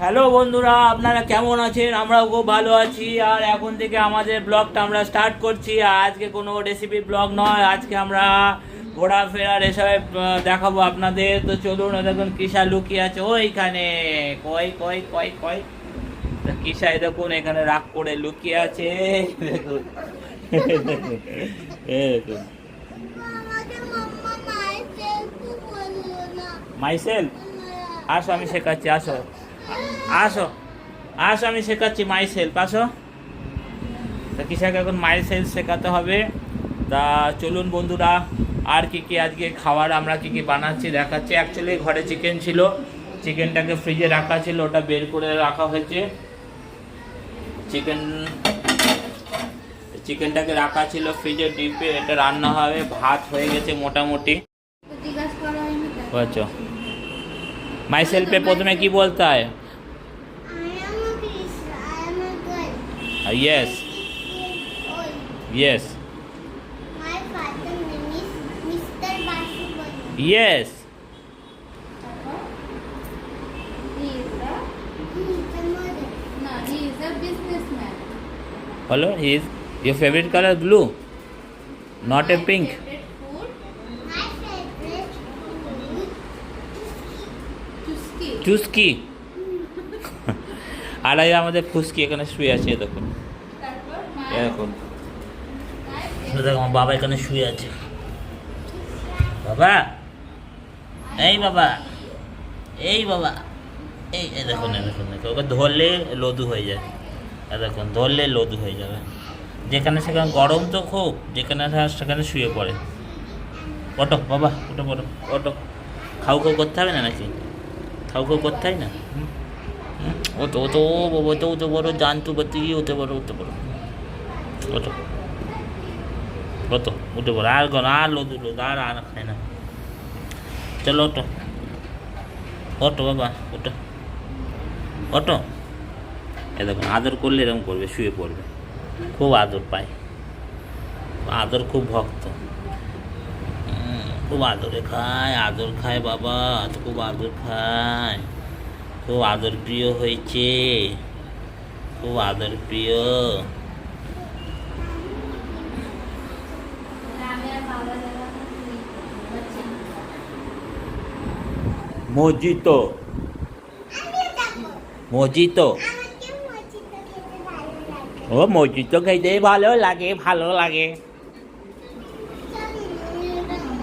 Hello বন্ধুরা আপনারা কেমন আছেন? আমরাও খুব ভালো আছি। আর এখন থেকে আমাদের ব্লগটা আমরা স্টার্ট করছি। আর আজকে কোনো রেসিপি ব্লগ নয়। আজকে আমরা ঘোরাফেরার এসবে দেখাবো আপনাদের। তো চলুন দেখুন কিসা লুকিয়ে আছে ওইখানে। কই কই কই কই? তো কিসাই দেখুন এখানে রাগ করে লুকিয়ে আছে। দেখুন। দেখুন। মাইসেল? আসো আমি শেখাচ্ছি আসো। আসো। আসো আমি শেখাচ্ছি মাই সেলফ আসো। তা কিসাকে এখন মাই সেলফ শেখাতে হবে? তা চলুন বন্ধুরা আর কি কি আজকে খাবার আমরা কি কি বানাচ্ছি দেখাচ্ছি। অ্যাকচুয়ালি ঘরে চিকেন ছিল। চিকেনটাকে ফ্রিজে রাখা ছিল ওটা বের করে রাখা হয়েছে। চিকেন চিকেনটাকে রাখা ছিল ফ্রিজে ডিপে এটা রান্না হবে। ভাত হয়ে গেছে মোটামুটি। জিজ্ঞাসা माई सेल्फ पे पौधे में की बोलता है? Yes yes yes hello is your favourite colour blue not a pink চুস্কি। আর আমাদের ফুসকি এখানে শুয়ে আছে এ দেখুন। তারপর my এ দেখুন my এ দেখো, আমার বাবা এখানে শুয়ে আছে। বাবা, এই বাবা এই বাবা, এই দেখুন দেখুন দেখুন। ওকে ধরলে লদু হয়ে যায়। দেখুন, ধরলে লদু হয়ে যাবে। যেখানে সেখানে গরম তো খুব, যেখানে সেখানে শুয়ে পড়ে। ওটো বাবা ওটো বড় ওটো খাও খাও করতে হবে না নাকি? করতে হয় না? ও তো ও তো ও তো ও তো বড় জানতু বাতি হতে পারো হতে পারো ওটো কত উঠে পড়ো। আর কোন, আর লোদু লোদ আর আর খায় না। চলো ওটো ওটো বাবা ওটো ওটো এ দেখুন আদর করলে এরকম করবে, শুয়ে পড়বে। খুব আদর পায়। আদর খুব ভক্ত। খুব আদরে খায়, আদর খায় বাবা, খুব আদর খায় খুব আদর প্রিয় হয়েছে, খুব আদর প্রিয় ও মজিতো। মজিতো আমাকে মজিতো খেতে ভালো লাগে। ও ভালো লাগে ভালো লাগে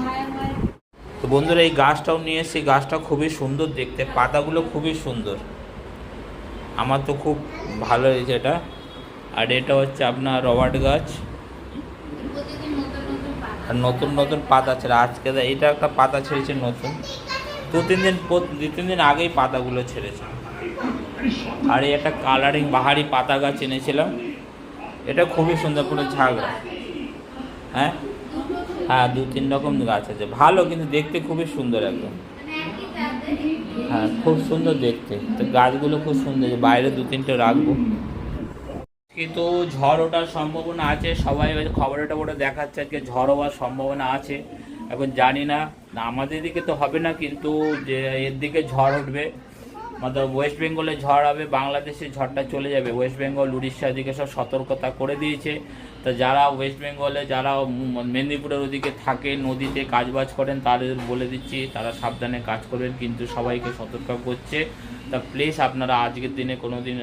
মায়ের মায়ের তো বন্ধুরা, এই গাছটাও নিয়ে এসেছি। গাছটা খুবই সুন্দর দেখতে, পাতাগুলো খুবই সুন্দর। আমার তো খুব ভালো লেগেছে এটা। আর এটা হচ্ছে আপনার রবার্ট গাছ। আর নতুন নতুন পাতা ছেড়ে আজকে এটা একটা পাতা ছেড়েছে নতুন। দু, তিন দিন দু, তিন দিন আগেই পাতাগুলো ছেড়েছে। আর এই একটা কালারিং বাহারি পাতা গাছ এনেছিলাম। এটা খুবই সুন্দর, পুরো ঝাগড়া। হ্যাঁ? হ্যাঁ দু তিন রকম গাছ আছে। ভালো, কিন্তু দেখতে খুবই সুন্দর একদম। মানে হ্যাঁ খুব সুন্দর দেখতে। তো গাছগুলো খুব সুন্দর। বাইরে দু তিনটে রাখব। কিন্তু ঝড় ওঠার সম্ভাবনা আছে। সবাই খবরে টবরে দেখাচ্ছে আজকে ঝড় হওয়ার সম্ভাবনা আছে। এখন জানি না। আমাদের দিকে তো হবে না, কিন্তু যে এর দিকে ঝড় উঠবে মতলব ওয়েস্ট বেঙ্গলে ঝড় হবে, বাংলাদেশে ঝড়টা চলে যাবে। ওয়েস্ট বেঙ্গল উড়িষ্যার দিকে সব সতর্কতা করে দিয়েছে। তো যারা ওয়েস্ট বেঙ্গলে যারা মেদিনীপুরের ওদিকে থাকে নদীতে কাজবাজ করেন তাদের বলে দিচ্ছি তারা সাবধানে কাজ করবেন কিন্তু সবাইকে সতর্ক করছে। তা প্লিজ আপনারা আজকের দিনে কোনো দিন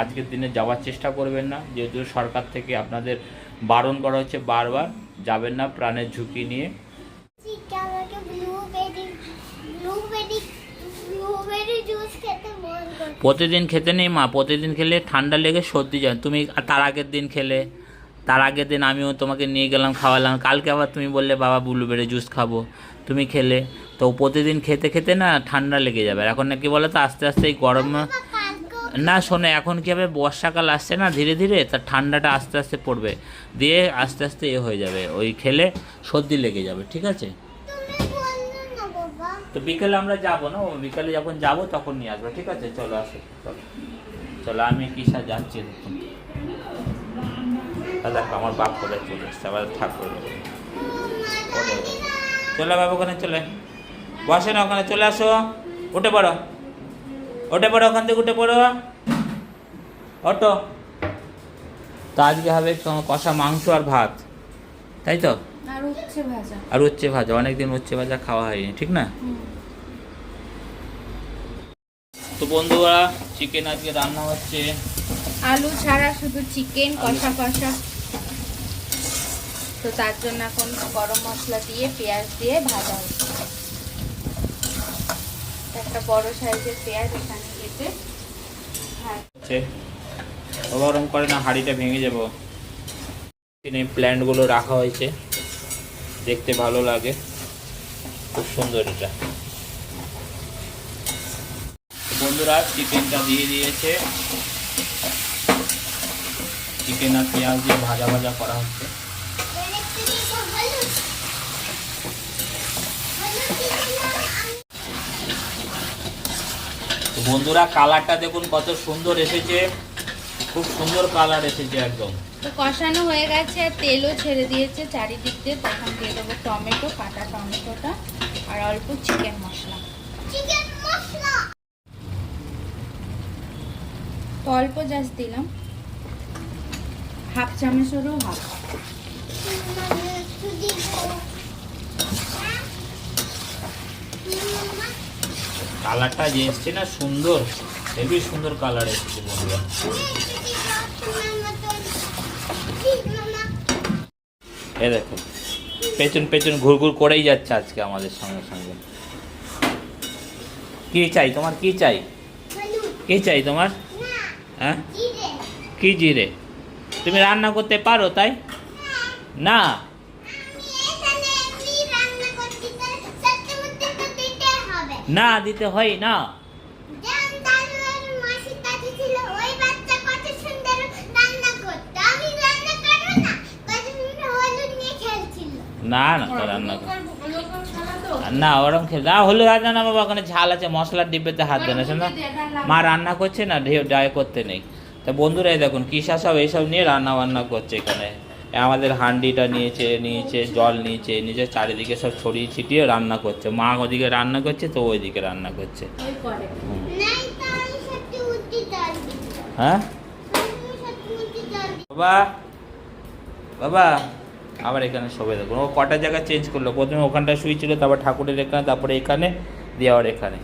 আজকের দিনে যাওয়ার চেষ্টা করবেন না। যেহেতু সরকার থেকে আপনাদের বারণ করা হচ্ছে বারবার যাবেন না প্রাণের ঝুঁকি নিয়ে। মন প্রতিদিন খেতে নেই মা প্রতিদিন খেলে ঠান্ডা লেগে সর্দি যায়। তুমি তার আগের দিন খেলে। তার আগের দিন আমিও তোমাকে নিয়ে গেলাম খাওয়ালাম। কালকে আবার তুমি বললে বাবা ব্লুবেরি জুস খাব। তুমি খেলে। তো প্রতিদিন খেতে খেতে না ঠান্ডা লেগে যাবে। আর এখন নাকি বলো তো আস্তে আস্তে এই গরম না শোনো এখন কী হবে বর্ষাকাল আসছে না ধীরে ধীরে তার ঠান্ডাটা আস্তে আস্তে পড়বে। দিয়ে আস্তে আস্তে এ হয়ে যাবে ওই খেলে সর্দি লেগে যাবে ঠিক আছে? তো বিকেলে আমরা যাব না বিকেলে যখন যাব তখন নিয়ে আসব ঠিক আছে? চলো আসো চলো। চলো আমি কিসা যাচ্ছি দেখো আমার বাপ কোথায় চলে এসছে আবার ঠাকুর চলে বাবা ওখানে চলে। বসে না ওখানে চলে আসো। উঠে পড়ো। ওঠে পড়ো ওখান থেকে উঠে পড়ো। অটো তো আজকে হবে কষা মাংস আর ভাত। তাই তো? আর উচ্ছে ভাজা। আর উচ্ছে ভাজা। অনেকদিন উচ্ছে ভাজা খাওয়া হয়নি ঠিক না? তো বন্ধুরা চিকেন আজকে রান্না হচ্ছে। আলু ছাড়া শুধু চিকেন কষা কষা। তো তার জন্য এখন গরম মশলা দিয়ে, পেঁয়াজ দিয়ে ভাজা হচ্ছে। একটা বড় সাইজের পেঁয়াজ এখানে কেটে গরম করে না হাঁড়িটা ভেঙে যাব। এই প্ল্যান্টগুলো রাখা হয়েছে। দেখতে ভালো লাগে। খুব সুন্দর এটা। বন্ধুরা, চিকেনটা দিয়ে দিয়েছে। চিকেন আর পেঁয়াজ দিয়ে ভাজা ভাজা করা হচ্ছে দেখতে দেখো হলুদ হলুদ দিলাম আমি তো বন্ধুরা কালারটা দেখুন কত সুন্দর এসেছে। খুব সুন্দর কালার এসেছে একদম। তো কষানো হয়ে গেছে আর তেলও ছেড়ে দিয়েছে চারিদিক দিয়ে। তখন দিয়ে দেবো টমেটো কাটা টমেটোটা আর অল্প চিকেন মশলা। তো অল্প জাস্ট দিলাম। হাফ চামচেরও হাফ। কালারটা যে এসছে না সুন্দর হেবি সুন্দর কালার এসেছে বন্ধুরা। এ দেখো পেছন পেছন ঘুরঘুর করেই যাচ্ছে আজকে আমাদের সঙ্গে সঙ্গে। কি চাই তোমার? কি চাই? কি চাই তোমার? হ্যাঁ। কি জিরে? তুমি রান্না করতে পারো তাই? না? না দিতে হয় না। রান্না রান্না না। না না রান্না কর। না খেলে না বাবা, ওখানে ঝাল আছে ডিব্বেতে হাত না? মা রান্না করছে না, ঢেউ ডায় করতে নেই। তা বন্ধুরা দেখুন, কিসা সব এইসব নিয়ে রান্না বান্না করছে এখানে। আমাদের হান্ডিটা নিয়েছে নিয়েছে জল নিয়েছে নিচে চারিদিকে সব ছড়িয়ে ছিটিয়ে রান্না করছে। মা ওদিকে রান্না করছে তো ওইদিকে রান্না করছে। হ্যাঁ। বাবা বাবা আবার এখানে শোবে দেখুন। ও কটা জায়গা চেঞ্জ করল? প্রথমে ওখানটা শুয়েছিল তারপর ঠাকুরের এখানে তারপরে এখানে দিয়ে আবার এখানে।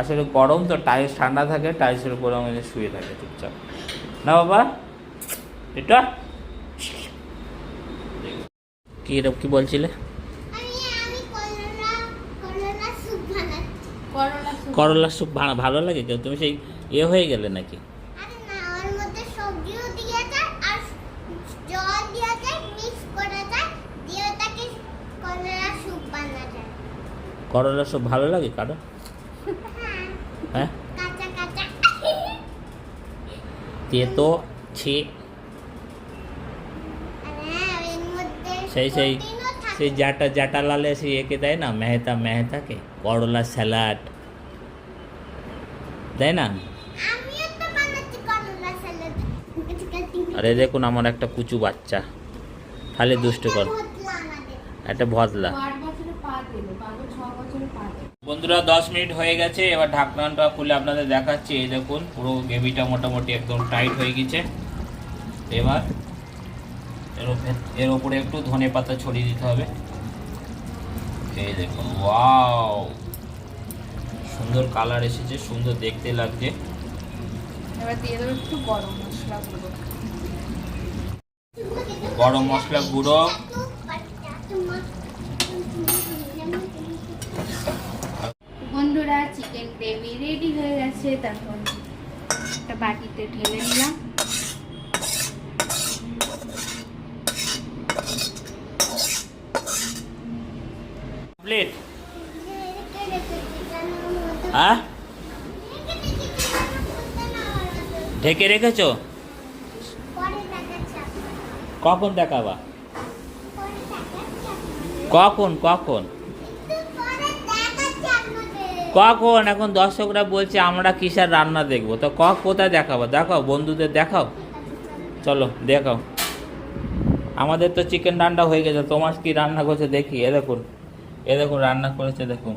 আসলে গরম তো টাইলস ঠান্ডা থাকে টাইলসের উপর আমাদের শুয়ে থাকে চুপচাপ। না বাবা? এটা? কি এরকম কি বলছিলে? করলা স্যুপ ভালো লাগে কেউ? তুমি সেই ইয়ে হয়ে গেলে নাকি? করলা স্যুপ ভালো লাগে কারও? হ্যাঁ হ্যাঁ? তেতো ছি আর হ্যাঁ এর মধ্যে সেই সেই সেই জাটা লালে সেই একে দেয় না? মেহতা, মেহতাকে? করলা, স্যালাড। দেয় না? আরে দেখুন আমার একটা কুচু বাচ্চা। খালি দুষ্ট কর। একটা ভদলা। বন্ধুরা, দশ মিনিট হয়ে গেছে। এবার ঢাকনাটা খুলে আপনাদের দেখাচ্ছি। এই দেখুন, পুরো গ্রেভিটা মোটামুটি একদম টাইট হয়ে গেছে। এবার এর ওপরে- এর ওপরে একটু ধনে পাতা ছড়িয়ে দিতে হবে। এই দেখুন ওয়াও! সুন্দর কালার এসেছে সুন্দর দেখতে লাগছে। এবার দিয়ে দেবো একটু গরম মশলা গুঁড়ো। গরম মশলা গুঁড়ো। বন্ধুরা চিকেন গ্রেভি রেডি হয়ে গেছে। তারপর একটা বাটিতে ঢেলে নিলাম কমপ্লিট হ্যাঁ? ঢেকে রেখেছো? কখন দেখাবা? কখন কখন? কখন? এখন দর্শকরা বলছে, আমরা কিসের রান্না দেখব? তো ক কোথায় দেখাবো? দেখাও, বন্ধুদের দেখাও। চলো, দেখাও। আমাদের তো চিকেন রান্না হয়ে গেছে, তোমার কি রান্না করছে দেখি? এ দেখুন এ দেখুন, রান্না করেছে, দেখুন।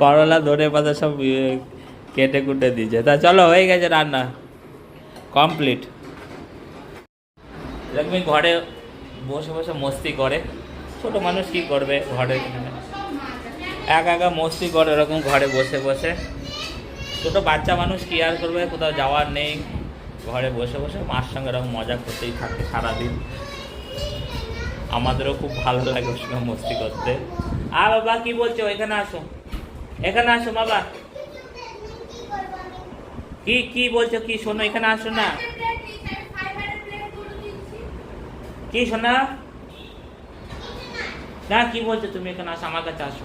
করলা ধরে পাতা সব ইয়ে কেটে কুটে দিয়েছে। তা চলো, হয়ে গেছে রান্না। কমপ্লিট এরকমই ঘরে বসে বসে মস্তি করে। ছোট মানুষ কি করবে ঘরে একা একা মস্তি করে এরকম ঘরে বসে বসে। ছোট বাচ্চা মানুষ কি আর করবে? কোথাও যাওয়ার নেই। ঘরে বসে বসে মার সঙ্গে এরকম মজা করতেই থাকে সারাদিন। আমাদেরও খুব ভালো লাগে ওর সঙ্গে মস্তি করতে। আর বাবা, কি বলছো? এখানে আসো। এখানে আসো, বাবা। কি কি বলছো? কি শোনো, এখানে আসো না। কি শোনা? না, কি বলছো তুমি? এখানে আসো, আমার কাছে আসো।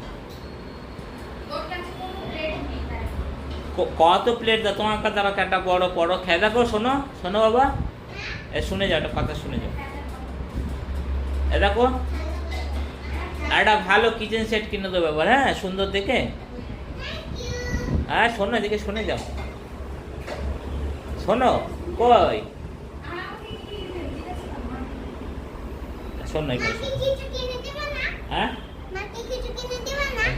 কত প্লেট দাও? তোমার কাছে একটা বড় বড় খেয়ে দেখো, শোনো শোনো বাবা। এ, শুনে যাও, একটা কথা শুনে যাও। দেখো একটা ভালো কিচেন সেট কিনে দেবো এবার হ্যাঁ? সুন্দর দেখে? হ্যাঁ শোনো এদিকে শুনে যাও। শোনো কই? শোনো এখানে হ্যাঁ?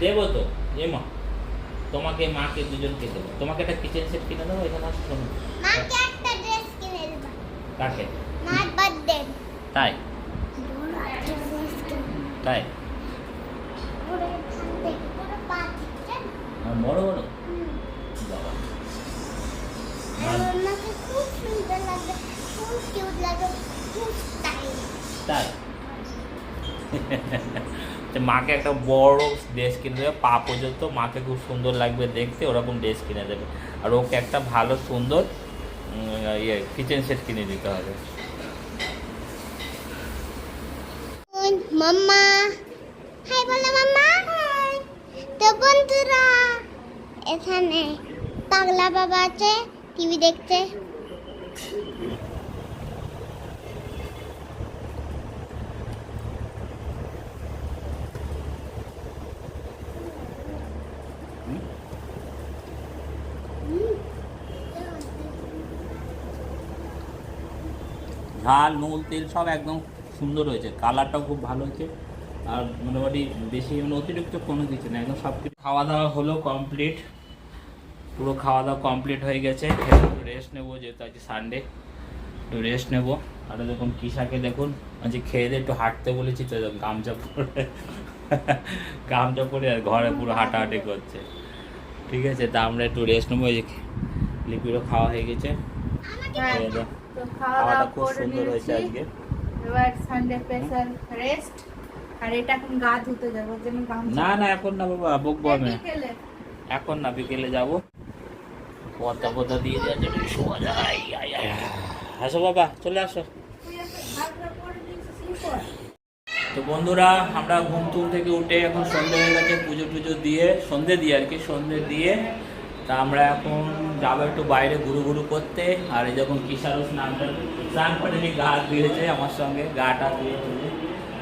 দেবো তো এ মা। তোমাকে মাকে দুজনকে দেবো। তোমাকে একটা কিচেন সেট কিনে দেবো এখানে আসো শোনো। কাকে? তাই? লাগবে খুব স্টাইল তাই? মাকে একটা বড় ড্রেস কিনে দেবে, পা পর্যন্ত মাকে খুব সুন্দর লাগবে দেখতে, ওরকম ড্রেস কিনে দেবে। আর ওকে একটা ভালো সুন্দর ইয়ে কিচেন সেট কিনে দিতে হবে। মাম্মা। হাই বলো মাম্মা। হাই। তো বন্ধুরা এখানে পাগলা বাবা আছে টিভি দেখতে ঝাল নুল তেল সব একদম সুন্দর হয়েছে কালারটাও খুব ভালো হয়েছে। আর মোটামুটি বেশি মানে অতিরিক্ত কোনো কিছু না একদম সব কিছু। খাওয়া দাওয়া হলো কমপ্লিট পুরো খাওয়া দাওয়া কমপ্লিট হয়ে গেছে। একটু রেস্ট নেব যেহেতু আজকে সানডে একটু রেস্ট নেব। আর দেখুন কিসাকে দেখুন আজকে খেয়ে দিয়ে একটু হাঁটতে বলেছি তো এরকম গামছা পরে গামছা পরে আর ঘরে পুরো হাঁটাহাঁটি করছে। ঠিক আছে তা আমরা একটু রেস্ট নেব এই যে লিপিরও খাওয়া হয়ে গেছে। হ্যাঁ, খাওয়াটা খুব সুন্দর হয়েছে আজকে। এবার সানডে স্পেশাল রেস্ট আর এটা এখন গা ধুতে যাব গামছা না না এখন না বাবা বকবো আমি বিকেলে। এখন না বিকেলে যাব পদ্মা পদ্মা দিয়ে দেওয়ার জন্য শোয়া যায়। আসো বাবা চলে আসো? তো বন্ধুরা আমরা ঘুম টুম থেকে উঠে এখন সন্ধে হয়ে গেছে পুজো টুজো দিয়ে সন্ধে দিয়ে আর কি সন্ধে দিয়ে তা আমরা এখন যাব একটু বাইরে ঘুরু ঘুরু করতে আর এই যখন কিষারও স্নান টান- স্নান করেনি গা ধুয়েছে আমার সঙ্গে গাটা টুয়ে।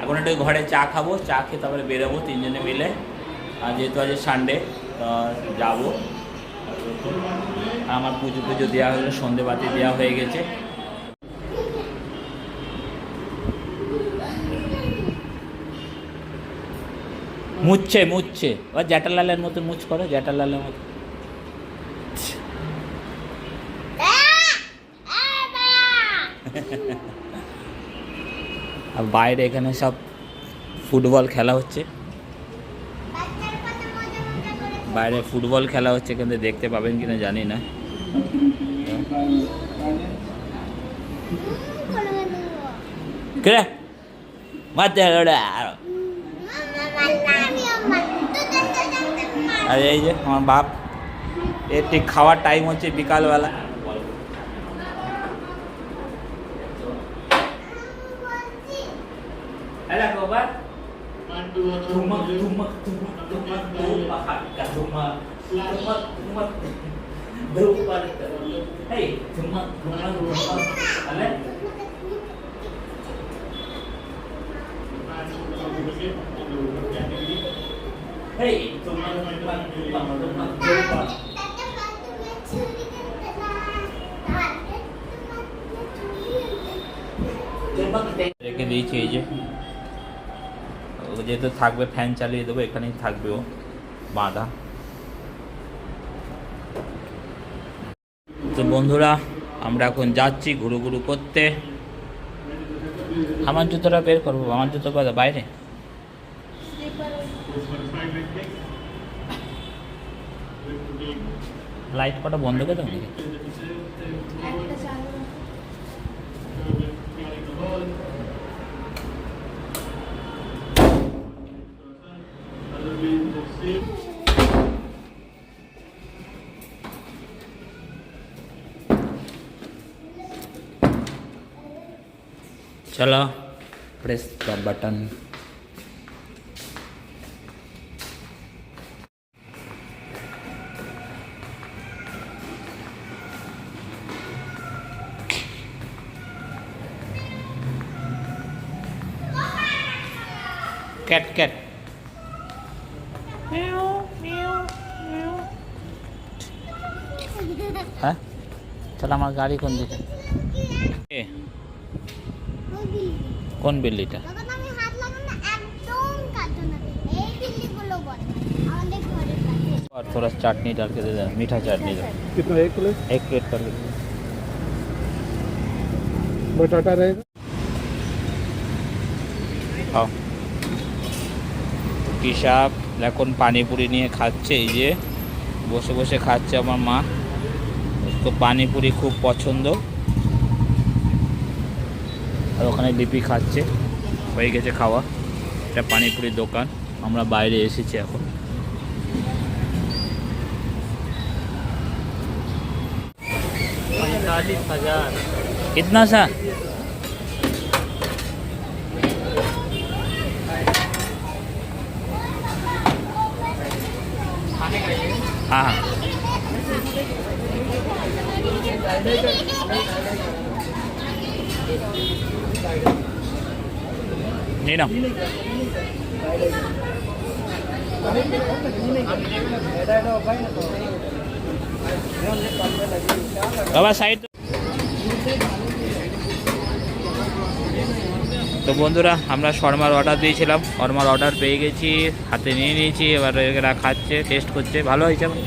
এখন একটু ঘরে চা খাব, চা খেয়ে তারপরে বেরোবো তিনজনে মিলে। আর যেহেতু আজ সানডে যাব। আমার পুজো পুজো দেওয়া হলো, সন্ধে বাতি দেওয়া হয়ে গেছে। মুচ্ছে মুচ্ছে। ও জ্যাঠালালের মতো মুছ করো, জ্যাঠালালের মতো। আর বাইরে এখানে সব ফুটবল খেলা হচ্ছে। বাইরে ফুটবল খেলা হচ্ছে কিন্তু দেখতে পাবেন কিনা জানি না। আর এই যে আমার বাপ একটি খাওয়ার টাইম হচ্ছে বিকালবেলা। Lumak, lumak, lumak, lumak, lupakan, bukan lumak. Lumak, lumak, lupa. Hei, lumak, lumak, lupa. Alat. Hei, lumak, lumak, lupa, lumak, lupa. Coba kita. Kita di sini যেহেতু থাকবে ফ্যান চালিয়ে দেবো, এখানেই থাকবে ও, বাঁধা। তো বন্ধুরা, আমরা এখন যাচ্ছি ঘুরু ঘুরু করতে। আমার জুতোটা বের করব আমার জুতো কথা বাইরে। লাইট কটা বন্ধ করে দাও নাকি? चलो press the button cat cat হ্যাঁ চল আমার গাড়ি কোন দিকে এ, ওই বিল্লি কোন বিল্লিটা যখন আমি হাত লাগাম না একদম কাটতো না এই বিল্লিগুলো বলে আমাদের ঘরের কাছে और थोड़ा चटनी डाल के दे देना मीठा चटनी दो कितना एक प्लेट एक प्लेट कर लो बटाटा रहेगा খাও কৃষক এখন পানিপুরি নিয়ে খাচ্ছে এই যে বসে বসে খাচ্ছে আমার মা তো পানিপুরি খুব পছন্দ আর ওখানে লিপি খাচ্ছে হয়ে গেছে খাওয়া এটা পানিপুরির দোকান আমরা বাইরে এসেছি এখন कितना सा हाँ हाँ Nina. বাবা সাইড তো বন্ধুরা, আমরা শর্মার অর্ডার দিয়েছিলাম। শর্মার অর্ডার পেয়ে গেছি, হাতে নিয়ে নিয়েছি, এবার এরা খাচ্ছে টেস্ট করছে। ভালো হয়েছে আমার।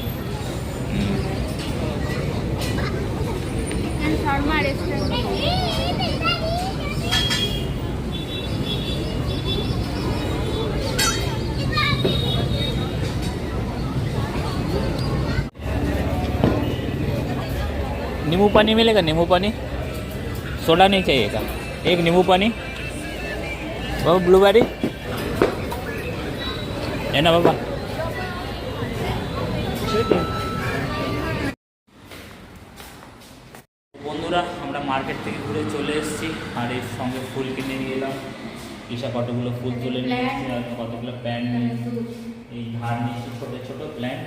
नींबू पानी मिलेगा नींबू पानी सोडा नहीं चाहिएगा एक नींबू पानी बाबा ब्लूबेरी है ना बाबा বন্ধুরা আমরা মার্কেট থেকে ঘুরে চলে এসেছি আর এর সঙ্গে ফুল কিনে নিয়ে এলাম ঈশা কতগুলো ফুল তুলে নিয়ে এসেছি আর কতগুলো প্যান্ট নিয়েছি এই ধার নিয়েছি ছোটো ছোটো প্ল্যান্ট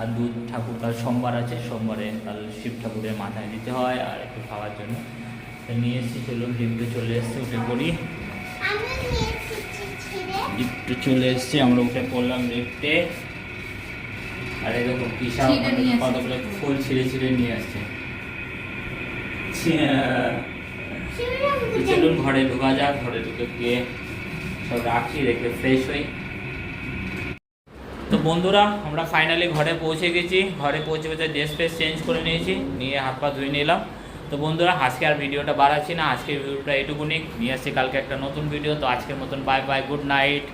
আর দুধ ঠাকুর কাল সোমবার আছে সোমবারে কাল শিব ঠাকুরের মাথায় দিতে হয় আর একটু খাওয়ার জন্য। নিয়ে এসেছি চলুন লিফটে চলে এসেছি উঠে পড়ি লিফটে চলে এসেছি আমরা উঠে পড়লাম লিফটে আর নিয়ে আসছে। কতগুলো ফুল ছিঁড়ে ছিঁড়ে নিয়ে আসছে। চলুন ঘরে ঢোকা যাক ঘরে ঢুকে গিয়ে সব রাখি রেখে ফ্রেশ হই। বন্ধুরা, আমরা ফাইনালি ঘরে পৌঁছে গেছি। ঘরে পৌঁছে পৌঁছে ড্রেস ফ্রেস চেঞ্জ করে নিয়েছি, নিয়ে হাত পা ধুয়ে নিলাম। তো বন্ধুরা, আজকে আর ভিডিওটা বাড়াচ্ছি না, আজকের ভিডিওটা এটুকুনি। নিয়ে আসছি কালকে একটা নতুন ভিডিও তো আজকের মতন বাই বাই গুড নাইট